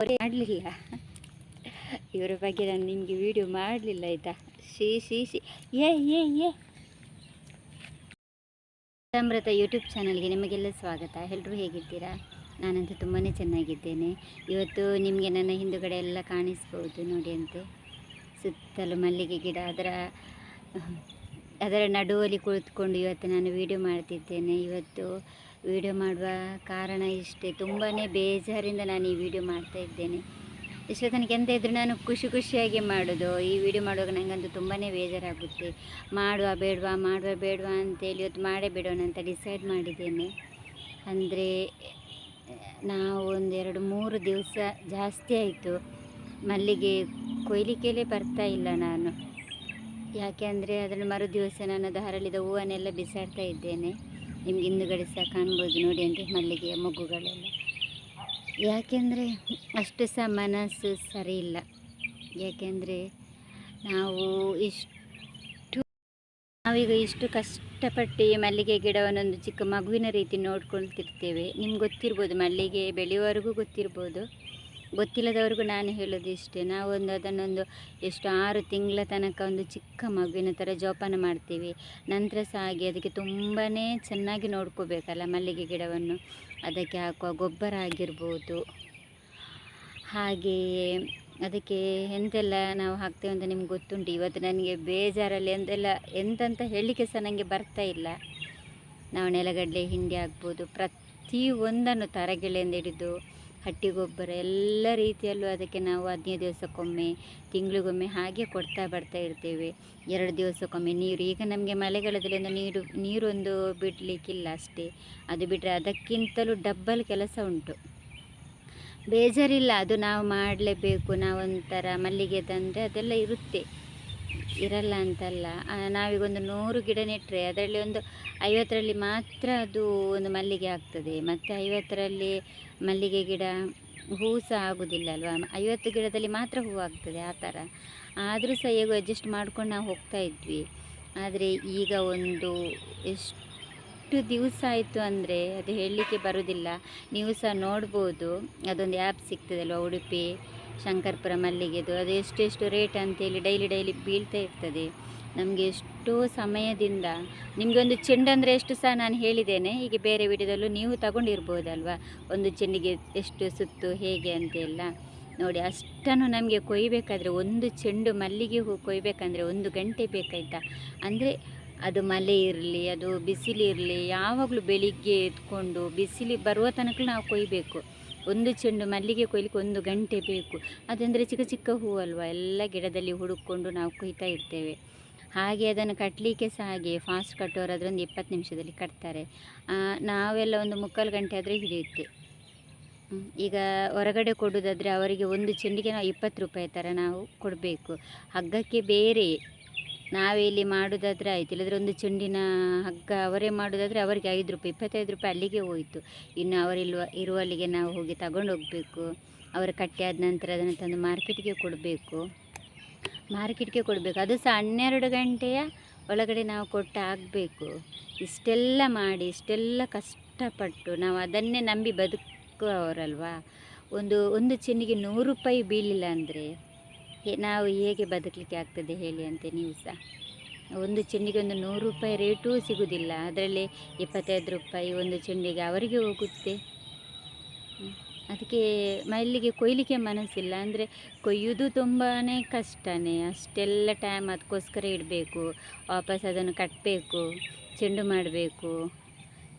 ಮಾಡಲಿಲ್ಲ ಇವರ ಬಗ್ಗೆ ನಾನು ನಿಮಗೆ ವಿಡಿಯೋ ಮಾಡಲಿಲ್ಲ, ಆಯಿತಾ? C C C. ಏ ಏ ಏ. ಅಮೃತ ಯೂಟ್ಯೂಬ್ ಚಾನಲ್ಗೆ ನಿಮಗೆಲ್ಲ ಸ್ವಾಗತ. ಎಲ್ಲರೂ ಹೇಗಿದ್ದೀರಾ? ನಾನಂತೂ ತುಂಬಾ ಚೆನ್ನಾಗಿದ್ದೇನೆ. ಇವತ್ತು ನಿಮಗೆ ನನ್ನ ಹಿಂದುಗಡೆ ಎಲ್ಲ ಕಾಣಿಸ್ಬೋದು ನೋಡಿ ಅಂತೆ. ಸುತ್ತಲೂ ಮಲ್ಲಿಗೆ ಗಿಡ, ಅದರ ಅದರ ನಡುವಲ್ಲಿ ಕುಳಿತುಕೊಂಡು ಇವತ್ತು ನಾನು ವಿಡಿಯೋ ಮಾಡ್ತಿದ್ದೇನೆ. ಇವತ್ತು ವಿಡಿಯೋ ಮಾಡುವ ಕಾರಣ ಇಷ್ಟೇ. ತುಂಬಾ ಬೇಜಾರಿಂದ ನಾನು ಈ ವಿಡಿಯೋ ಮಾಡ್ತಾ ಇದ್ದೇನೆ. ಎಷ್ಟೋ ತನಕ ಎಂತ ಇದ್ದರೂ ನಾನು ಖುಷಿ ಖುಷಿಯಾಗಿ ಮಾಡೋದು. ಈ ವಿಡಿಯೋ ಮಾಡುವಾಗ ನನಗಂತೂ ತುಂಬಾ ಬೇಜಾರಾಗುತ್ತೆ. ಮಾಡುವ ಬೇಡವಾ ಮಾಡುವ ಬೇಡವಾ ಅಂತೇಳಿ ಇವತ್ತು ಮಾಡೇ ಬಿಡೋಣ ಅಂತ ಡಿಸೈಡ್ ಮಾಡಿದ್ದೇನೆ. ಅಂದರೆ, ನಾವು ಒಂದೆರಡು ಮೂರು ದಿವಸ ಜಾಸ್ತಿ ಆಯಿತು. ಮಲ್ಲಿಗೆ ಕೊಯ್ಲಿಕ್ಕೆಲೇ ಬರ್ತಾ ಇಲ್ಲ ನಾನು. ಯಾಕೆ ಅಂದರೆ ಅದನ್ನು ಮರು ದಿವಸ ನಾನು ಅದು ಹರಳಿದ ಹೂವನ್ನೆಲ್ಲ ಬಿಸಾಡ್ತಾ ಇದ್ದೇನೆ. ನಿಮ್ಗೆ ಹಿಂದುಗಡೆ ಸಹ ಕಾಣ್ಬೋದು ನೋಡಿ ಅಂದರೆ ಮಲ್ಲಿಗೆಯ ಮೊಗ್ಗುಗಳೆಲ್ಲ. ಯಾಕೆಂದರೆ ಅಷ್ಟು ಸಹ ಮನಸ್ಸು ಸರಿ ಇಲ್ಲ. ಯಾಕೆಂದರೆ ನಾವು ಇಷ್ಟು, ನಾವೀಗ ಇಷ್ಟು ಕಷ್ಟಪಟ್ಟು ಈ ಮಲ್ಲಿಗೆ ಗಿಡವನ್ನೊಂದು ಚಿಕ್ಕ ಮಗುವಿನ ರೀತಿ ನೋಡ್ಕೊಳ್ತಿರ್ತೇವೆ. ನಿಮ್ಗೆ ಗೊತ್ತಿರ್ಬೋದು ಮಲ್ಲಿಗೆ ಬೆಳೆಯುವವರೆಗೂ ಗೊತ್ತಿರ್ಬೋದು. ಗೊತ್ತಿಲ್ಲದವ್ರಿಗೂ ನಾನು ಹೇಳೋದು ಇಷ್ಟೇ. ನಾವೊಂದು ಅದನ್ನೊಂದು ಎಷ್ಟು ಆರು ತಿಂಗಳ ತನಕ ಒಂದು ಚಿಕ್ಕ ಮಗುವಿನ ಥರ ಜೋಪಾನ ಮಾಡ್ತೀವಿ. ನಂತರ ಸಹ ಹಾಗೆ ಅದಕ್ಕೆ ತುಂಬಾ ಚೆನ್ನಾಗಿ ನೋಡ್ಕೋಬೇಕಲ್ಲ ಮಲ್ಲಿಗೆ ಗಿಡವನ್ನು. ಅದಕ್ಕೆ ಹಾಕುವ ಗೊಬ್ಬರ ಆಗಿರ್ಬೋದು. ಹಾಗೆಯೇ ಅದಕ್ಕೆ ಎಂತೆಲ್ಲ ನಾವು ಹಾಕ್ತೇವೆ ಅಂತ ನಿಮ್ಗೆ ಗೊತ್ತುಂಟು. ಇವತ್ತು ನನಗೆ ಬೇಜಾರಲ್ಲಿ ಎಂತೆಲ್ಲ, ಎಂತಂತ ಹೇಳಲಿಕ್ಕೆ ಸಹ ನನಗೆ ಬರ್ತಾ ಇಲ್ಲ. ನಾವು ನೆಲಗಡಲೆ ಹಿಂಡಿ ಪ್ರತಿ ಒಂದನ್ನು ತರಗೆಳೆಯಿಂದ ಹಿಡಿದು ಹಟ್ಟಿ ಗೊಬ್ಬರ ಎಲ್ಲ ರೀತಿಯಲ್ಲೂ ಅದಕ್ಕೆ ನಾವು ಹದಿನೈದು ದಿವಸಕ್ಕೊಮ್ಮೆ, ತಿಂಗಳಿಗೊಮ್ಮೆ ಹಾಗೆ ಕೊಡ್ತಾ ಬರ್ತಾ ಇರ್ತೇವೆ. ಎರಡು ದಿವಸಕ್ಕೊಮ್ಮೆ ನೀರು. ಈಗ ನಮಗೆ ಮಳೆಗಾಲದಲ್ಲಿ ನೀರು, ನೀರೊಂದು ಬಿಡಲಿಕ್ಕಿಲ್ಲ ಅಷ್ಟೇ. ಅದು ಬಿಟ್ಟರೆ ಅದಕ್ಕಿಂತಲೂ ಡಬ್ಬಲ್ ಕೆಲಸ ಉಂಟು. ಬೇಜಾರಿಲ್ಲ. ಅದು ನಾವು ಮಾಡಲೇಬೇಕು. ನಾವೊಂಥರ ಮಲ್ಲಿಗೆ ತಂದರೆ ಅದೆಲ್ಲ ಇರುತ್ತೆ. ಇರಲ್ಲ ಅಂತಲ್ಲ. ನಾವೀಗೊಂದು ನೂರು ಗಿಡ ನೆಟ್ಟರೆ ಅದರಲ್ಲಿ ಒಂದು ಐವತ್ತರಲ್ಲಿ ಮಾತ್ರ ಅದು ಒಂದು ಮಲ್ಲಿಗೆ ಆಗ್ತದೆ. ಮತ್ತು ಐವತ್ತರಲ್ಲಿ ಮಲ್ಲಿಗೆ ಗಿಡ ಹೂ ಸಹ ಆಗುವುದಿಲ್ಲ ಅಲ್ವಾ? ಐವತ್ತು ಗಿಡದಲ್ಲಿ ಮಾತ್ರ ಹೂ ಆಗ್ತದೆ ಆ ಥರ. ಆದರೂ ಸಹ ಹೇಗೋ ಅಡ್ಜಸ್ಟ್ ಮಾಡ್ಕೊಂಡು ನಾವು ಹೋಗ್ತಾ ಇದ್ವಿ. ಆದರೆ ಈಗ ಒಂದು ಎಷ್ಟು ದಿವಸ ಆಯಿತು ಅಂದರೆ ಅದು ಹೇಳಲಿಕ್ಕೆ ಬರೋದಿಲ್ಲ. ನೀವು ಸಹ ನೋಡ್ಬೋದು. ಅದೊಂದು ಆ್ಯಪ್ ಸಿಗ್ತದಲ್ವ ಉಡುಪಿ? ಶಂಕರ್ಪುರ ಮಲ್ಲಿಗೆದು. ಅದು ಎಷ್ಟೆಷ್ಟು ರೇಟ್ ಅಂತೇಳಿ ಡೈಲಿ ಡೈಲಿ ಬೀಳ್ತಾ ಇರ್ತದೆ. ನಮಗೆ ಎಷ್ಟೋ ಸಮಯದಿಂದ ನಿಮಗೆ ಒಂದು ಚೆಂಡು ಅಂದರೆ ಎಷ್ಟು ಸಹ ನಾನು ಹೇಳಿದ್ದೇನೆ. ಈಗ ಬೇರೆ ವಿಡಿಯೋದಲ್ಲೂ ನೀವು ತಗೊಂಡಿರ್ಬೋದಲ್ವಾ? ಒಂದು ಚೆಂಡಿಗೆ ಎಷ್ಟು ಸುತ್ತು, ಹೇಗೆ ಅಂತೆಲ್ಲ. ನೋಡಿ, ಅಷ್ಟನ್ನು ನಮಗೆ ಕೊಯ್ಬೇಕಾದ್ರೆ ಒಂದು ಚೆಂಡು ಮಲ್ಲಿಗೆ ಹೂ ಕೊಯ್ಬೇಕಂದ್ರೆ ಒಂದು ಗಂಟೆ ಬೇಕಾಯ್ತಾ? ಅಂದರೆ ಅದು ಮಳೆ ಇರಲಿ, ಅದು ಬಿಸಿಲಿರಲಿ, ಯಾವಾಗಲೂ ಬೆಳಿಗ್ಗೆ ಎತ್ಕೊಂಡು ಬಿಸಿಲಿ ಬರುವ ತನಕ ನಾವು ಕೊಯ್ಬೇಕು. ಒಂದು ಚೆಂಡು ಮಲ್ಲಿಗೆ ಕೊಯ್ಲಿಕ್ಕೆ ಒಂದು ಗಂಟೆ ಬೇಕು. ಅದಂದರೆ ಚಿಕ್ಕ ಚಿಕ್ಕ ಹೂವಲ್ವ ಎಲ್ಲ ಗಿಡದಲ್ಲಿ ಹುಡುಕೊಂಡು ನಾವು ಕೊಯ್ತಾ ಇರ್ತೇವೆ. ಹಾಗೆ ಅದನ್ನು ಕಟ್ಟಲಿಕ್ಕೆ ಸಹ ಹಾಗೆ ಫಾಸ್ಟ್ ಕಟ್ಟೋರು ಅದರೊಂದು ಇಪ್ಪತ್ತು ನಿಮಿಷದಲ್ಲಿ ಕಟ್ತಾರೆ. ನಾವೆಲ್ಲ ಒಂದು ಮುಕ್ಕಾಲು ಗಂಟೆ ಆದರೆ ಹಿಡಿಯುತ್ತೆ. ಈಗ ಹೊರಗಡೆ ಕೊಡೋದಾದರೆ ಅವರಿಗೆ ಒಂದು ಚೆಂಡಿಗೆ ನಾವು ಇಪ್ಪತ್ತು ರೂಪಾಯಿ ಥರ ನಾವು ಕೊಡಬೇಕು. ಹಗ್ಗಕ್ಕೆ ಬೇರೆ ನಾವೇ ಇಲ್ಲಿ ಮಾಡೋದಾದರೆ ಆಯಿತು. ಇಲ್ಲದ್ರೆ ಒಂದು ಚೆಂಡಿನ ಹಗ್ಗ ಅವರೇ ಮಾಡೋದಾದರೆ ಅವರಿಗೆ ಐದು ರೂಪಾಯಿ, ಇಪ್ಪತ್ತೈದು ರೂಪಾಯಿ ಅಲ್ಲಿಗೆ ಹೋಯಿತು. ಇನ್ನು ಅವರಿಲ್ವ ಇರುವಲ್ಲಿಗೆ ನಾವು ಹೋಗಿ ತಗೊಂಡು ಹೋಗಬೇಕು. ಅವರು ಕಟ್ಟಿ ಆದ ನಂತರ ಅದನ್ನು ತಂದು ಮಾರ್ಕೆಟ್ಗೆ ಕೊಡಬೇಕು. ಮಾರ್ಕೆಟ್ಗೆ ಕೊಡಬೇಕು. ಅದು ಸಹ ಹನ್ನೆರಡು ಗಂಟೆಯ ಒಳಗಡೆ ನಾವು ಕೊಟ್ಟು ಆಗಬೇಕು. ಇಷ್ಟೆಲ್ಲ ಮಾಡಿ, ಇಷ್ಟೆಲ್ಲ ಕಷ್ಟಪಟ್ಟು ನಾವು ಅದನ್ನೇ ನಂಬಿ ಬದುಕುವವರಲ್ವಾ? ಒಂದು ಒಂದು ಚೆನ್ನಿಗೆ ನೂರು ರೂಪಾಯಿ ಬೀಳಿಲ್ಲ ಅಂದರೆ ನಾವು ಹೇಗೆ ಬದುಕಲಿಕ್ಕೆ ಆಗ್ತದೆ ಹೇಳಿ ಅಂತೆ ನೀವು ಸಹ ಒಂದು ಚೆಂಡಿಗೆ ಒಂದು ನೂರು ರೂಪಾಯಿ ರೇಟೂ ಸಿಗುವುದಿಲ್ಲ ಅದರಲ್ಲಿ ಇಪ್ಪತ್ತೈದು ರೂಪಾಯಿ ಒಂದು ಚೆಂಡಿಗೆ ಅವರಿಗೆ ಹೋಗುತ್ತೆ. ಅದಕ್ಕೆ ಮಲ್ಲಿಗೆ ಕೊಯ್ಲಿಕ್ಕೆ ಮನಸ್ಸಿಲ್ಲ. ಅಂದರೆ ಕೊಯ್ಯೋದು ತುಂಬಾ ಕಷ್ಟನೇ. ಅಷ್ಟೆಲ್ಲ ಟೈಮ್ ಅದಕ್ಕೋಸ್ಕರ ಇಡಬೇಕು. ವಾಪಸ್ ಅದನ್ನು ಕಟ್ಟಬೇಕು ಚೆಂಡು ಮಾಡಬೇಕು,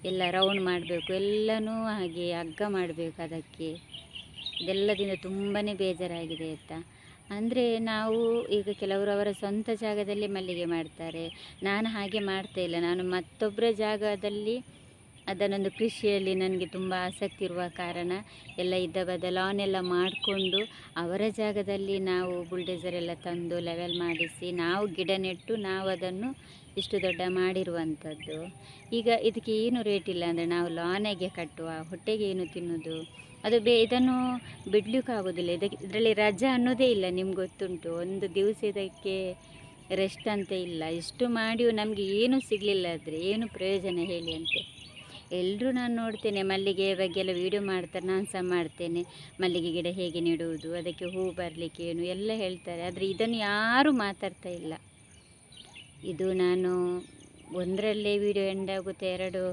ಎಲ್ಲ ರೌಂಡ್ ಮಾಡಬೇಕು, ಎಲ್ಲನೂ ಹಾಗೆ ಹಗ್ಗ ಮಾಡಬೇಕು ಅದಕ್ಕೆ. ಇದೆಲ್ಲದಿಂದ ತುಂಬಾ ಬೇಜಾರಾಗಿದೆ ಆಯಿತಾ? ಅಂದರೆ ನಾವು ಈಗ ಕೆಲವರು ಅವರ ಸ್ವಂತ ಜಾಗದಲ್ಲಿ ಮಲ್ಲಿಗೆ ಮಾಡ್ತಾರೆ. ನಾನು ಹಾಗೆ ಮಾಡ್ತಾ ಇಲ್ಲ. ನಾನು ಮತ್ತೊಬ್ಬರ ಜಾಗದಲ್ಲಿ ಅದನ್ನೊಂದು ಕೃಷಿಯಲ್ಲಿ ನನಗೆ ತುಂಬ ಆಸಕ್ತಿ ಇರುವ ಕಾರಣ ಎಲ್ಲ ಇದ್ದ ಬದ ಲಾನ್ ಎಲ್ಲ ಮಾಡಿಕೊಂಡು ಅವರ ಜಾಗದಲ್ಲಿ ನಾವು ಬುಲ್ಡೇಸರ್ ಎಲ್ಲ ತಂದು ಲೆವೆಲ್ ಮಾಡಿಸಿ ನಾವು ಗಿಡ ನೆಟ್ಟು ನಾವು ಅದನ್ನು ಇಷ್ಟು ದೊಡ್ಡ ಮಾಡಿರುವಂಥದ್ದು. ಈಗ ಇದಕ್ಕೆ ಏನು ರೇಟ್ ಇಲ್ಲ ಅಂದರೆ ನಾವು ಲಾನೆಗೆ ಕಟ್ಟುವ, ಹೊಟ್ಟೆಗೆ ಏನು ತಿನ್ನೋದು ಅದು ಬೇ, ಇದನ್ನು ಬಿಡ್ಲಿಕ್ಕೆ ಆಗೋದಿಲ್ಲ. ಇದಕ್ಕೆ, ಇದರಲ್ಲಿ ರಜಾ ಅನ್ನೋದೇ ಇಲ್ಲ ನಿಮ್ಗೆ ಗೊತ್ತುಂಟು. ಒಂದು ದಿವಸ ಇದಕ್ಕೆ ರೆಸ್ಟ್ ಅಂತ ಇಲ್ಲ. ಇಷ್ಟು ಮಾಡಿಯೂ ನಮಗೆ ಏನು ಸಿಗಲಿಲ್ಲ ಆದರೆ ಏನು ಪ್ರಯೋಜನ ಹೇಳಿ ಅಂತೆ. ಎಲ್ಲರೂ ನಾನು ನೋಡ್ತೇನೆ, ಮಲ್ಲಿಗೆ ಬಗ್ಗೆ ಎಲ್ಲ ವೀಡಿಯೋ ಮಾಡ್ತಾರೆ, ನಾನು ಸಹ ಮಾಡ್ತೇನೆ. ಮಲ್ಲಿಗೆ ಗಿಡ ಹೇಗೆ ನೆಡುವುದು, ಅದಕ್ಕೆ ಹೂ ಬರಲಿಕ್ಕೆ ಏನು, ಎಲ್ಲ ಹೇಳ್ತಾರೆ. ಆದರೆ ಇದನ್ನು ಯಾರೂ ಮಾತಾಡ್ತಾ ಇಲ್ಲ. ಇದು ನಾನು ಒಂದರಲ್ಲೇ ವೀಡಿಯೋ ಎಂಡ್ ಆಗುತ್ತೆ, ಎರಡು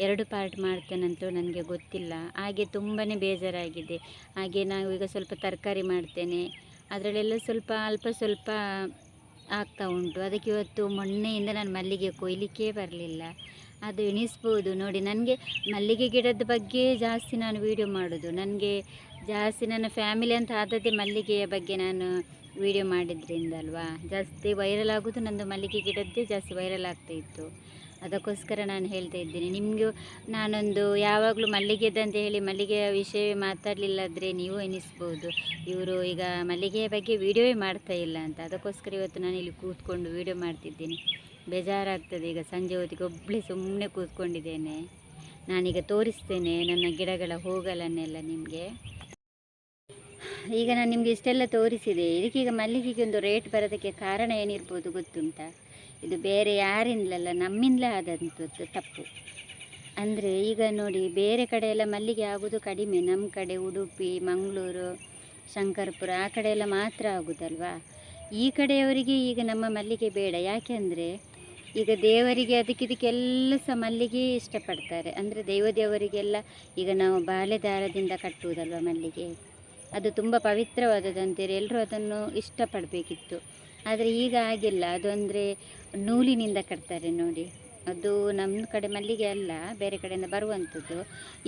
ಎರಡು ಪಾರ್ಟ್ ಮಾಡ್ತೇನಂತೂ ನನಗೆ ಗೊತ್ತಿಲ್ಲ. ಹಾಗೆ ತುಂಬಾ ಬೇಜಾರಾಗಿದೆ. ಹಾಗೆ ನಾವು ಈಗ ಸ್ವಲ್ಪ ತರಕಾರಿ ಮಾಡ್ತೇನೆ. ಅದರಲ್ಲೆಲ್ಲ ಸ್ವಲ್ಪ ಅಲ್ಪ ಸ್ವಲ್ಪ ಆಗ್ತಾ ಉಂಟು. ಅದಕ್ಕೆ ಇವತ್ತು ಮೊನ್ನೆಯಿಂದ ನಾನು ಮಲ್ಲಿಗೆ ಕೊಯ್ಲಿಕ್ಕೆ ಬರಲಿಲ್ಲ. ಅದು ಎಣಿಸ್ಬೋದು. ನೋಡಿ, ನನಗೆ ಮಲ್ಲಿಗೆ ಗಿಡದ ಬಗ್ಗೆ ಜಾಸ್ತಿ ನಾನು ವೀಡಿಯೋ ಮಾಡೋದು. ನನಗೆ ಜಾಸ್ತಿ ನನ್ನ ಫ್ಯಾಮಿಲಿ ಅಂತ ಆದದ್ದೇ ಮಲ್ಲಿಗೆಯ ಬಗ್ಗೆ ನಾನು ವೀಡಿಯೋ ಮಾಡಿದ್ರಿಂದಲ್ವಾ? ಜಾಸ್ತಿ ವೈರಲ್ ಆಗೋದು ನನ್ನದು ಮಲ್ಲಿಗೆ ಗಿಡದ್ದೇ ಜಾಸ್ತಿ ವೈರಲ್ ಆಗ್ತಾ ಇತ್ತು. ಅದಕ್ಕೋಸ್ಕರ ನಾನು ಹೇಳ್ತಾ ಇದ್ದೀನಿ. ನಿಮಗೂ ನಾನೊಂದು ಯಾವಾಗಲೂ ಮಲ್ಲಿಗೆದಂತ ಹೇಳಿ ಮಲ್ಲಿಗೆಯ ವಿಷಯವೇ ಮಾತಾಡಲಿಲ್ಲಾದರೆ ನೀವು ಎನಿಸ್ಬೋದು. ಇವರು ಈಗ ಮಲ್ಲಿಗೆಯ ಬಗ್ಗೆ ವೀಡಿಯೋವೇ ಮಾಡ್ತಾ ಇಲ್ಲ ಅಂತ. ಅದಕ್ಕೋಸ್ಕರ ಇವತ್ತು ನಾನು ಇಲ್ಲಿ ಕೂತ್ಕೊಂಡು ವೀಡಿಯೋ ಮಾಡ್ತಿದ್ದೀನಿ. ಬೇಜಾರಾಗ್ತದೆ ಈಗ ಸಂಜೆ ಹೊತ್ತಿಗೆ ಒಬ್ಬಳೇ ಸುಮ್ಮನೆ ಕೂತ್ಕೊಂಡಿದ್ದೇನೆ. ನಾನೀಗ ತೋರಿಸ್ತೇನೆ ನನ್ನ ಗಿಡಗಳ ಹೂಗಳನ್ನೆಲ್ಲ ನಿಮಗೆ. ಈಗ ನಾನು ನಿಮಗೆ ಇಷ್ಟೆಲ್ಲ ತೋರಿಸಿದೆ. ಇದಕ್ಕೀಗ ಮಲ್ಲಿಗೆಗೆ ಒಂದು ರೇಟ್ ಬರೋದಕ್ಕೆ ಕಾರಣ ಏನಿರ್ಬೋದು ಗೊತ್ತುಂಟಾ? ಇದು ಬೇರೆ ಯಾರಿಂದಲಲ್ಲ, ನಮ್ಮಿಂದಲೇ ಆದಂಥದ್ದು ತಪ್ಪು. ಅಂದರೆ ಈಗ ನೋಡಿ, ಬೇರೆ ಕಡೆ ಎಲ್ಲ ಮಲ್ಲಿಗೆ ಆಗೋದು ಕಡಿಮೆ. ನಮ್ಮ ಕಡೆ ಉಡುಪಿ, ಮಂಗಳೂರು, ಶಂಕರಪುರ, ಆ ಕಡೆ ಎಲ್ಲ ಮಾತ್ರ ಆಗುದಲ್ವಾ? ಈ ಕಡೆಯವರಿಗೆ ಈಗ ನಮ್ಮ ಮಲ್ಲಿಗೆ ಬೇಡ. ಯಾಕೆಂದರೆ ಈಗ ದೇವರಿಗೆ ಅದಕ್ಕೆ ಇದಕ್ಕೆಲ್ಲ ಸಹ ಮಲ್ಲಿಗೆ ಇಷ್ಟಪಡ್ತಾರೆ. ಅಂದರೆ ದೈವ ದೇವರಿಗೆಲ್ಲ ಈಗ ನಾವು ಬಾಳೆದಾರದಿಂದ ಕಟ್ಟುವುದಲ್ವ ಮಲ್ಲಿಗೆ? ಅದು ತುಂಬ ಪವಿತ್ರವಾದದಂತೀರಿ ಎಲ್ಲರೂ ಅದನ್ನು ಇಷ್ಟಪಡಬೇಕಿತ್ತು. ಆದರೆ ಈಗ ಆಗಿಲ್ಲ. ಅದು ಅಂದರೆ ನೂಲಿನಿಂದ ಕಟ್ತಾರೆ ನೋಡಿ. ಅದು ನಮ್ಮ ಕಡೆ ಮಲ್ಲಿಗೆ ಅಲ್ಲ, ಬೇರೆ ಕಡೆಯಿಂದ ಬರುವಂಥದ್ದು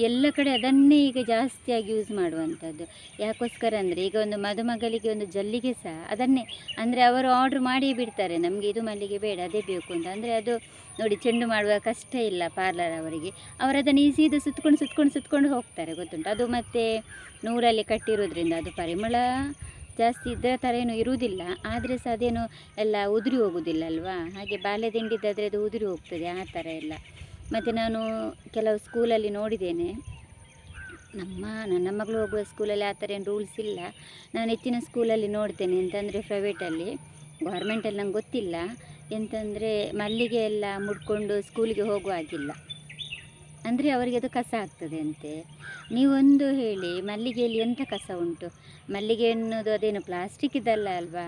ಎಲ್ಲ ಕಡೆ ಅದನ್ನೇ ಈಗ ಜಾಸ್ತಿಯಾಗಿ ಯೂಸ್ ಮಾಡುವಂಥದ್ದು ಯಾಕೋಸ್ಕರ ಅಂದರೆ ಈಗ ಒಂದು ಮದುಮಗಳಿಗೆ ಒಂದು ಜಲ್ಲಿಗೆ ಸಹ ಅದನ್ನೇ. ಅಂದರೆ ಅವರು ಆರ್ಡ್ರ್ ಮಾಡಿ ಬಿಡ್ತಾರೆ. ನಮಗೆ ಇದು ಮಲ್ಲಿಗೆ ಬೇಡ, ಅದೇ ಬೇಕು ಅಂತ. ಅಂದರೆ ಅದು ನೋಡಿ ಚೆಂಡು ಮಾಡುವ ಕಷ್ಟ ಇಲ್ಲ ಪಾರ್ಲರ್ ಅವರಿಗೆ. ಅವರು ಅದನ್ನು ಈಸಿದು ಸುತ್ಕೊಂಡು ಸುತ್ಕೊಂಡು ಸುತ್ಕೊಂಡು ಹೋಗ್ತಾರೆ, ಗೊತ್ತುಂಟು? ಅದು ಮತ್ತು ನೂರಲ್ಲಿ ಕಟ್ಟಿರೋದ್ರಿಂದ ಅದು ಪರಿಮಳ ಜಾಸ್ತಿ ಇದರ ಥರ ಏನು ಇರುವುದಿಲ್ಲ. ಆದರೆ ಸಹ ಅದೇನು ಎಲ್ಲ ಉದುರಿ ಹೋಗುವುದಿಲ್ಲ ಅಲ್ವಾ? ಹಾಗೆ ಬಾಲ್ಯದಿಂಡಿದ್ದಾದರೆ ಅದು ಉದುರಿ ಹೋಗ್ತದೆ, ಆ ಥರ ಎಲ್ಲ. ಮತ್ತು ನಾನು ಕೆಲವು ಸ್ಕೂಲಲ್ಲಿ ನೋಡಿದ್ದೇನೆ. ನಮ್ಮ ನನ್ನ ಮಗಳು ಹೋಗುವ ಸ್ಕೂಲಲ್ಲಿ ಆ ಥರ ಏನು ರೂಲ್ಸ್ ಇಲ್ಲ. ನಾನು ಹೆಚ್ಚಿನ ಸ್ಕೂಲಲ್ಲಿ ನೋಡ್ತೇನೆ, ಎಂತಂದರೆ ಪ್ರೈವೇಟಲ್ಲಿ ಗೌರ್ಮೆಂಟಲ್ಲಿ ನಂಗೆ ಗೊತ್ತಿಲ್ಲ. ಎಂತಂದರೆ ಮಲ್ಲಿಗೆ ಎಲ್ಲ ಮುಡ್ಕೊಂಡು ಸ್ಕೂಲಿಗೆ ಹೋಗುವ ಹಾಗಿಲ್ಲ. ಅಂದರೆ ಅವರಿಗೆ ಅದು ಕಸ ಆಗ್ತದೆ ಅಂತೆ. ನೀವೊಂದು ಹೇಳಿ, ಮಲ್ಲಿಗೆಯಲ್ಲಿ ಎಂಥ ಕಸ ಉಂಟು? ಮಲ್ಲಿಗೆ ಎನ್ನುವುದು ಅದೇನು ಪ್ಲಾಸ್ಟಿಕ್ ಇದಲ್ಲ ಅಲ್ವಾ?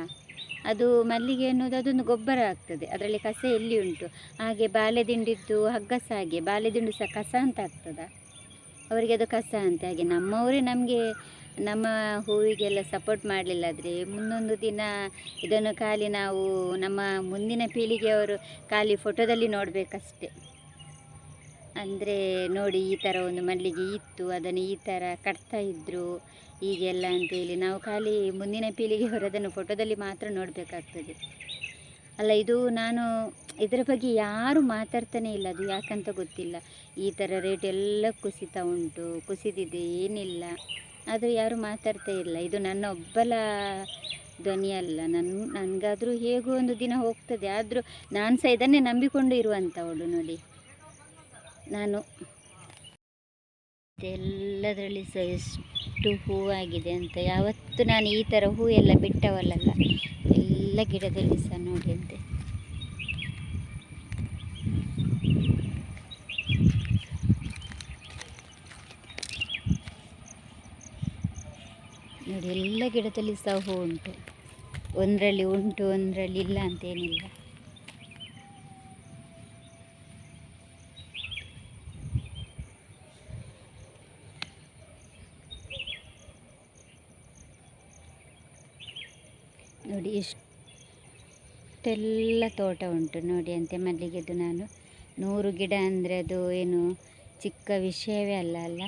ಅದು ಮಲ್ಲಿಗೆ ಎನ್ನುವುದು ಅದೊಂದು ಗೊಬ್ಬರ ಆಗ್ತದೆ, ಅದರಲ್ಲಿ ಕಸ ಎಲ್ಲಿ ಉಂಟು? ಹಾಗೆ ಬಾಳೆದಿಂಡಿದ್ದು ಹಗ್ಗ ಸಹ ಹಾಗೆ ಬಾಳೆದಿಂಡು ಸಹ ಕಸ ಅಂತ ಆಗ್ತದ? ಅವರಿಗೆ ಅದು ಕಸ ಅಂತ, ಹಾಗೆ ನಮ್ಮವರೇ ನಮಗೆ ನಮ್ಮ ಹೂವಿಗೆಲ್ಲ ಸಪೋರ್ಟ್ ಮಾಡಲಿಲ್ಲಾದರೆ ಮುಂದೊಂದು ದಿನ ಇದನ್ನು ಖಾಲಿ ನಾವು ನಮ್ಮ ಮುಂದಿನ ಪೀಳಿಗೆಯವರು ಖಾಲಿ ಫೋಟೋದಲ್ಲಿ ನೋಡಬೇಕಷ್ಟೆ. ಅಂದರೆ ನೋಡಿ ಈ ಥರ ಒಂದು ಮಲ್ಲಿಗೆ ಇತ್ತು, ಅದನ್ನು ಈ ಥರ ಕಟ್ತಾ ಇದ್ದರು ಹೀಗೆಲ್ಲ ಅಂತೇಳಿ ನಾವು ಖಾಲಿ ಮುಂದಿನ ಪೀಳಿಗೆಯವರು ಅದನ್ನು ಫೋಟೋದಲ್ಲಿ ಮಾತ್ರ ನೋಡಬೇಕಾಗ್ತದೆ. ಅಲ್ಲ, ಇದು ನಾನು ಇದರ ಬಗ್ಗೆ ಯಾರು ಮಾತಾಡ್ತಾನೆ ಇಲ್ಲ. ಅದು ಯಾಕಂತ ಗೊತ್ತಿಲ್ಲ. ಈ ಥರ ರೇಟ್ ಎಲ್ಲ ಕುಸಿತ ಉಂಟು, ಕುಸಿದಿದೆ ಏನಿಲ್ಲ. ಆದರೂ ಯಾರು ಮಾತಾಡ್ತಾ ಇಲ್ಲ. ಇದು ನನ್ನ ಒಬ್ಬಲ ಧ್ವನಿ ಅಲ್ಲ. ನನ್ನ ನನಗಾದರೂ ಹೇಗೂ ಒಂದು ದಿನ ಹೋಗ್ತದೆ. ಆದರೂ ನಾನು ಸಹ ಇದನ್ನೇ ನಂಬಿಕೊಂಡು ಇರುವಂಥವಳು ನೋಡಿ. ನಾನು. ಎಲ್ಲದರಲ್ಲಿ ಸಹ ಎಷ್ಟು ಹೂವಾಗಿದೆ ಅಂತ. ಯಾವತ್ತು ನಾನು ಈ ಥರ ಹೂ ಎಲ್ಲ ಬಿಟ್ಟವಲ್ಲಲ್ಲ. ಎಲ್ಲ ಗಿಡದಲ್ಲಿ ಸಹ ನೋಡಿ ಅಂತೆ ನೋಡಿ, ಎಲ್ಲ ಗಿಡದಲ್ಲಿ ಸಹ ಹೂ ಉಂಟು. ಒಂದರಲ್ಲಿ ಉಂಟು, ಒಂದರಲ್ಲಿ ಇಲ್ಲ ಅಂತೇನಿಲ್ಲ ನೋಡಿ ಎಷ್ಟೆಲ್ಲ ತೋಟ ಉಂಟು. ನೋಡಿ ಅಂತೆ ಮಲ್ಲಿಗೆದು ನಾನು. ನೂರು ಗಿಡ ಅಂದರೆ ಅದು ಏನು ಚಿಕ್ಕ ವಿಷಯವೇ ಅಲ್ಲ ಅಲ್ಲ?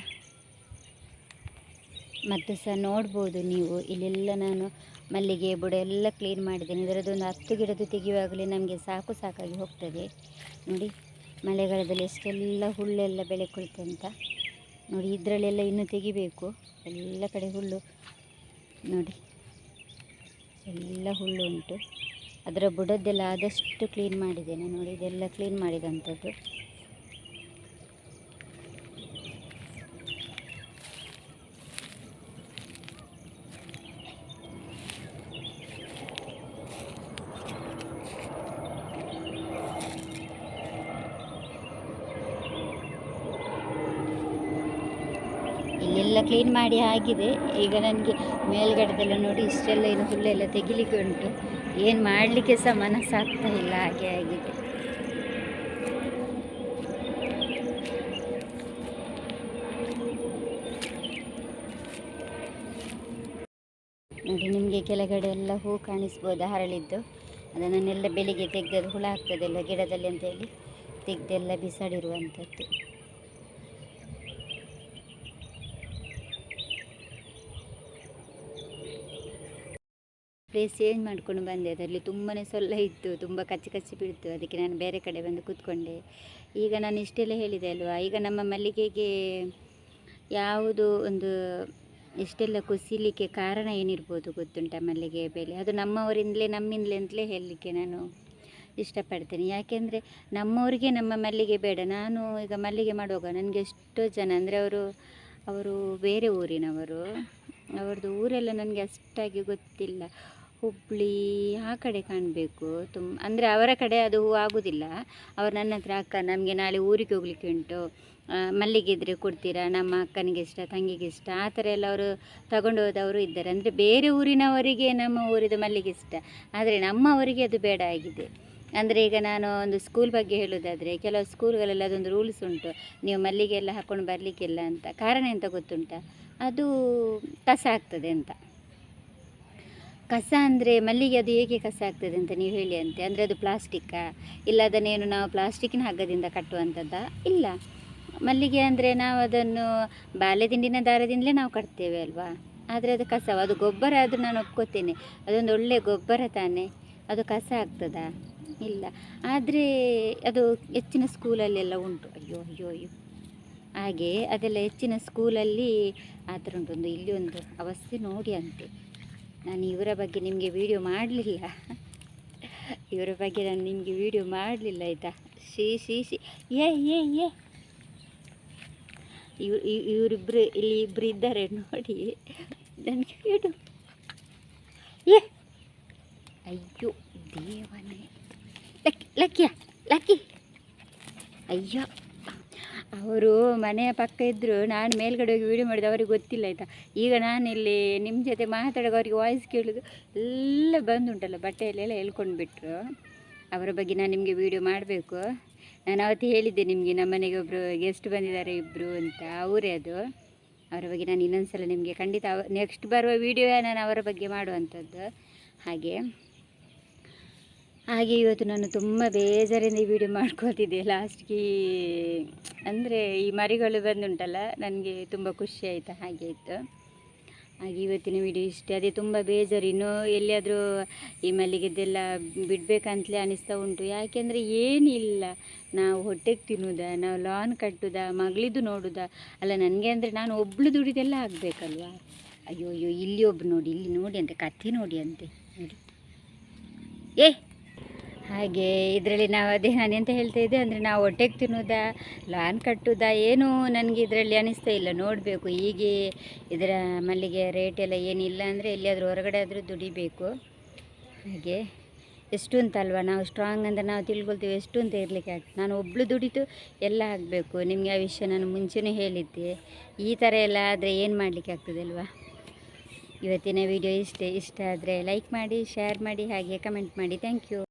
ಮತ್ತು ಸಹ ನೋಡ್ಬೋದು ನೀವು. ಇಲ್ಲೆಲ್ಲ ನಾನು ಮಲ್ಲಿಗೆ ಬುಡ ಎಲ್ಲ ಕ್ಲೀನ್ ಮಾಡಿದ್ದೇನೆ. ಇದರದ್ದೊಂದು ಹತ್ತು ಗಿಡದ್ದು ತೆಗೆಯುವಾಗಲೇ ನಮಗೆ ಸಾಕು ಸಾಕಾಗಿ ಹೋಗ್ತದೆ. ನೋಡಿ, ಮಳೆಗಾಲದಲ್ಲಿ ಎಷ್ಟೆಲ್ಲ ಹುಲ್ಲೆಲ್ಲ ಅಂತ. ನೋಡಿ, ಇದರಲ್ಲೆಲ್ಲ ಇನ್ನೂ ತೆಗಿಬೇಕು. ಎಲ್ಲ ಕಡೆ ಹುಲ್ಲು. ನೋಡಿ, ಎಲ್ಲ ಹುಲ್ಲು ಉಂಟು. ಅದರ ಬುಡದ್ದೆಲ್ಲ ಆದಷ್ಟು ಕ್ಲೀನ್ ಮಾಡಿದ್ದೇನೆ ನೋಡಿ, ಇದೆಲ್ಲ ಕ್ಲೀನ್ ಮಾಡಿದಂಥದ್ದು. ಇಲ್ಲೆಲ್ಲ ಕ್ಲೀನ್ ಮಾಡಿ ಆಗಿದೆ. ಈಗ ನನಗೆ ಮೇಲ್ಗಡೆದೆಲ್ಲ ನೋಡಿ, ಇಷ್ಟೆಲ್ಲ ಏನು ಹುಲ್ಲೆಲ್ಲ ತೆಗಿಲಿಕ್ಕೆ ಉಂಟು. ಏನು ಮಾಡಲಿಕ್ಕೆ ಸಹ ಮನಸ್ಸಾಗ್ತಾ ಇಲ್ಲ, ಹಾಗೆ ಆಗಿದೆ. ನೋಡಿ, ನಿಮಗೆ ಕೆಳಗಡೆ ಎಲ್ಲ ಹೂ ಕಾಣಿಸ್ಬೋದು? ಹರಳಿದ್ದು. ಅದನ್ನೆಲ್ಲ ಬೆಳಿಗ್ಗೆ ತೆಗೆದು ಹುಳ ಆಗ್ತದೆಲ್ಲ ಗಿಡದಲ್ಲಿ ಅಂತೇಳಿ ತೆಗೆದೆಲ್ಲ ಬಿಸಾಡಿರುವಂಥದ್ದು. ಪ್ಲೇಸ್ ಚೇಂಜ್ ಮಾಡ್ಕೊಂಡು ಬಂದೆ. ಅದರಲ್ಲಿ ತುಂಬಾ ಸೊಳ್ಳೆ ಇತ್ತು, ತುಂಬ ಕಚ್ಚಿ ಕಚ್ಚಿ ಬೀಳ್ತು. ಅದಕ್ಕೆ ನಾನು ಬೇರೆ ಕಡೆ ಬಂದು ಕೂತ್ಕೊಂಡೆ. ಈಗ ನಾನು ಇಷ್ಟೆಲ್ಲ ಹೇಳಿದೆ ಅಲ್ವಾ? ಈಗ ನಮ್ಮ ಮಲ್ಲಿಗೆಗೆ ಯಾವುದು ಒಂದು ಇಷ್ಟೆಲ್ಲ ಕುಸಿಲಿಕ್ಕೆ ಕಾರಣ ಏನಿರ್ಬೋದು ಗೊತ್ತುಂಟ ಮಲ್ಲಿಗೆ ಬೆಲೆ? ಅದು ನಮ್ಮವರಿಂದಲೇ, ನಮ್ಮಿಂದಲೇ ಅಂತಲೇ ಹೇಳಲಿಕ್ಕೆ ನಾನು ಇಷ್ಟಪಡ್ತೇನೆ. ಯಾಕೆಂದರೆ ನಮ್ಮವರಿಗೆ ನಮ್ಮ ಮಲ್ಲಿಗೆ ಬೇಡ. ನಾನು ಈಗ ಮಲ್ಲಿಗೆ ಮಾಡುವಾಗ ನನಗೆ ಎಷ್ಟೋ ಜನ, ಅಂದರೆ ಅವರು ಅವರು ಬೇರೆ ಊರಿನವರು. ಅವ್ರದ್ದು ಊರೆಲ್ಲ ನನಗೆ ಅಷ್ಟಾಗಿ ಗೊತ್ತಿಲ್ಲ. ಹುಬ್ಳಿ ಆ ಕಡೆ ಕಾಣಬೇಕು. ತುಂಬ ಅಂದರೆ ಅವರ ಕಡೆ ಅದು ಹೂ ಆಗೋದಿಲ್ಲ. ಅವ್ರು ನನ್ನ ಹತ್ರ ಅಕ್ಕ, ನಮಗೆ ನಾಳೆ ಊರಿಗೆ ಹೋಗ್ಲಿಕ್ಕೆ ಉಂಟು. ಮಲ್ಲಿಗೆ ಇದ್ದರೆ ಕೊಡ್ತೀರಾ? ನಮ್ಮ ಅಕ್ಕನಿಗೆ ಇಷ್ಟ, ತಂಗಿಗೆ ಇಷ್ಟ. ಆ ಥರ ಎಲ್ಲ ಅವರು ತಗೊಂಡು ಹೋದವರು ಇದ್ದಾರೆ. ಅಂದರೆ ಬೇರೆ ಊರಿನವರಿಗೆ ನಮ್ಮ ಊರಿದ ಮಲ್ಲಿಗೆ ಇಷ್ಟ. ಆದರೆ ನಮ್ಮವರಿಗೆ ಅದು ಬೇಡ ಆಗಿದೆ. ಅಂದರೆ ಈಗ ನಾನು ಒಂದು ಸ್ಕೂಲ್ ಬಗ್ಗೆ ಹೇಳೋದಾದರೆ, ಕೆಲವು ಸ್ಕೂಲ್ಗಳೆಲ್ಲ ಅದೊಂದು ರೂಲ್ಸ್ ಉಂಟು. ನೀವು ಮಲ್ಲಿಗೆ ಎಲ್ಲ ಹಾಕ್ಕೊಂಡು ಬರಲಿಕ್ಕಿಲ್ಲ ಅಂತ. ಕಾರಣ ಎಂತ ಗೊತ್ತುಂಟ? ಅದು ಕಸ ಆಗ್ತದೆ ಅಂತ. ಕಸ ಅಂದರೆ ಮಲ್ಲಿಗೆ ಅದು ಹೇಗೆ ಕಸ ಆಗ್ತದೆ ಅಂತ ನೀವು ಹೇಳಿ ಅಂತೆ. ಅಂದರೆ ಅದು ಪ್ಲಾಸ್ಟಿಕ್ಕಾ ಇಲ್ಲ ಅದನ್ನೇನು ನಾವು ಪ್ಲಾಸ್ಟಿಕ್ಕಿನ ಹಗ್ಗದಿಂದ ಕಟ್ಟುವಂಥದ್ದಾ? ಇಲ್ಲ. ಮಲ್ಲಿಗೆ ಅಂದರೆ ನಾವು ಅದನ್ನು ಬಾಲ್ಯದಿಂಡಿನ ದಾರದಿಂದಲೇ ನಾವು ಕಟ್ತೇವೆ ಅಲ್ವಾ? ಆದರೆ ಅದು ಕಸ ಅದು ಗೊಬ್ಬರ ಆದರೂ ನಾನು ಒಪ್ಕೋತೇನೆ. ಅದೊಂದು ಒಳ್ಳೆಯ ಗೊಬ್ಬರ ತಾನೇ. ಅದು ಕಸ ಆಗ್ತದಾ? ಇಲ್ಲ. ಆದರೆ ಅದು ಹೆಚ್ಚಿನ ಸ್ಕೂಲಲ್ಲೆಲ್ಲ ಉಂಟು. ಅಯ್ಯೋ ಅಯ್ಯೋ ಅಯ್ಯೋ. ಹಾಗೆ ಅದೆಲ್ಲ ಹೆಚ್ಚಿನ ಸ್ಕೂಲಲ್ಲಿ ಆ ಥರ ಒಂದು ಇಲ್ಲಿ ಒಂದು ಅವಸ್ಥೆ ನೋಡಿ ಅಂತೆ. ನಾನು ಇವರ ಬಗ್ಗೆ ನಿಮಗೆ ವಿಡಿಯೋ ಮಾಡಲಿಲ್ಲ. ಇವರ ಬಗ್ಗೆ ನಾನು ನಿಮಗೆ ವಿಡಿಯೋ ಮಾಡಲಿಲ್ಲ, ಆಯಿತಾ? C C C. ಏ ಏ ಏ. ಇವ್ ಇವರಿಬ್ಬರು ಇಲ್ಲಿ ಇಬ್ಬರು ಇದ್ದಾರೆ ನೋಡಿ. ನನಗೆ ಇಡು ಏ. ಅಯ್ಯೋ, ದೇವನೇ. ಲಕ್ಕಿ ಲಕ್ಕಿಯ ಲಕ್ಕಿ. ಅಯ್ಯೋ. ಅವರು ಮನೆಯ ಪಕ್ಕ ಇದ್ದರು ನಾನು ಮೇಲ್ಗಡೆ ಹೋಗಿ ವೀಡಿಯೋ ಮಾಡಿದ, ಅವ್ರಿಗೆ ಗೊತ್ತಿಲ್ಲ ಆಯಿತಾ? ಈಗ ನಾನು ಇಲ್ಲಿ ನಿಮ್ಮ ಜೊತೆ ಮಾತಾಡುವಾಗ ಅವರಿಗೆ ವಾಯ್ಸ್ ಕೇಳೋದು ಎಲ್ಲ ಬಂದುಂಟಲ್ಲ, ಬಟ್ಟೆಯಲ್ಲೆಲ್ಲ ಹೇಳ್ಕೊಂಡು ಬಿಟ್ಟರು ಅವರ ಬಗ್ಗೆ ನಾನು ನಿಮಗೆ ವೀಡಿಯೋ ಮಾಡಬೇಕು. ನಾನು ಅವತ್ತು ಹೇಳಿದ್ದೆ ನಿಮಗೆ ನಮ್ಮ ಮನೆಗೆ ಒಬ್ಬರು ಗೆಸ್ಟ್ ಬಂದಿದ್ದಾರೆ ಇಬ್ಬರು ಅಂತ, ಅವರೇ ಅದು. ಅವರ ಬಗ್ಗೆ ನಾನು ಇನ್ನೊಂದು ಸಲ ನಿಮಗೆ ಖಂಡಿತ ನೆಕ್ಸ್ಟ್ ಬರುವ ವೀಡಿಯೋ ನಾನು ಅವರ ಬಗ್ಗೆ ಮಾಡುವಂಥದ್ದು ಹಾಗೆ. ಹಾಗೆ ಇವತ್ತು ನಾನು ತುಂಬ ಬೇಜಾರಿಂದ ಈ ವಿಡಿಯೋ ಮಾಡ್ಕೊತಿದ್ದೆ ಲಾಸ್ಟ್ಗೆ ಅಂದರೆ ಈ ಮರಿಗಳು ಬಂದುಂಟಲ್ಲ, ನನಗೆ ತುಂಬ ಖುಷಿ ಆಯಿತು, ಹಾಗೆ ಇತ್ತು. ಹಾಗೆ ಇವತ್ತಿನ ವಿಡಿಯೋ ಇಷ್ಟೇ. ಅದೇ ತುಂಬ ಬೇಜಾರು. ಇನ್ನೂ ಎಲ್ಲಿಯಾದರೂ ಈ ಮಲ್ಲಿಗೆದ್ದೆಲ್ಲ ಬಿಡಬೇಕಂತಲೇ ಅನಿಸ್ತಾ ಉಂಟು. ಯಾಕೆಂದರೆ ಏನಿಲ್ಲ. ನಾವು ಹೊಟ್ಟೆಗೆ ತಿನ್ನೋದ, ನಾವು ಲಾನ್ ಕಟ್ಟುದ, ಮಗಳಿದ್ದು ನೋಡುದ? ಅಲ್ಲ, ನನಗೆ ಅಂದರೆ ನಾನು ಒಬ್ಳು ದುಡಿದೆಲ್ಲ ಆಗಬೇಕಲ್ವಾ? ಅಯ್ಯೋ ಅಯ್ಯೋ, ಇಲ್ಲಿ ಒಬ್ರು ನೋಡಿ, ಇಲ್ಲಿ ನೋಡಿ ಅಂತೆ, ಕತ್ತಿ ನೋಡಿ ಅಂತೆ. ನೋಡಿ. ಏ ಹಾಗೆ ಇದರಲ್ಲಿ ನಾವು ಅದೇ ನಾನು ಎಂತ ಹೇಳ್ತಾ ಇದ್ದೆ ಅಂದರೆ ನಾವು ಹೊಟ್ಟೆಗೆ ತಿನ್ನೋದಾ, ಲಾನ್ ಕಟ್ಟುದಾ, ಏನೂ ನನಗೆ ಇದರಲ್ಲಿ ಅನಿಸ್ತಾ ಇಲ್ಲ. ನೋಡಬೇಕು ಹೀಗೆ ಇದರ ಮಲ್ಲಿಗೆ ರೇಟ್ ಎಲ್ಲ ಏನಿಲ್ಲ ಅಂದರೆ ಎಲ್ಲಿಯಾದರೂ ಹೊರಗಡೆ ಆದರೂ ದುಡಿಬೇಕು. ಹಾಗೆ ಎಷ್ಟು ಅಂತಲ್ವ ನಾವು ಸ್ಟ್ರಾಂಗ್ ಅಂತ ನಾವು ತಿಳ್ಕೊಳ್ತೀವಿ ಎಷ್ಟು ಅಂತ ಇರಲಿಕ್ಕೆ ಆಗ್ತದೆ ನಾನು ಒಬ್ಳು ದುಡಿತು ಎಲ್ಲ ಆಗಬೇಕು. ನಿಮಗೆ ಆ ವಿಷಯ ನಾನು ಮುಂಚೆನೇ ಹೇಳಿದ್ದೆ. ಈ ಥರ ಎಲ್ಲ ಆದರೆ ಏನು ಮಾಡಲಿಕ್ಕೆ ಆಗ್ತದೆ ಅಲ್ವಾ? ಇವತ್ತಿನ ವಿಡಿಯೋ ಇಷ್ಟೇ, ಇಷ್ಟ ಆದರೆ ಲೈಕ್ ಮಾಡಿ ಶೇರ್ ಮಾಡಿ, ಹಾಗೆ ಕಮೆಂಟ್ ಮಾಡಿ. Thank you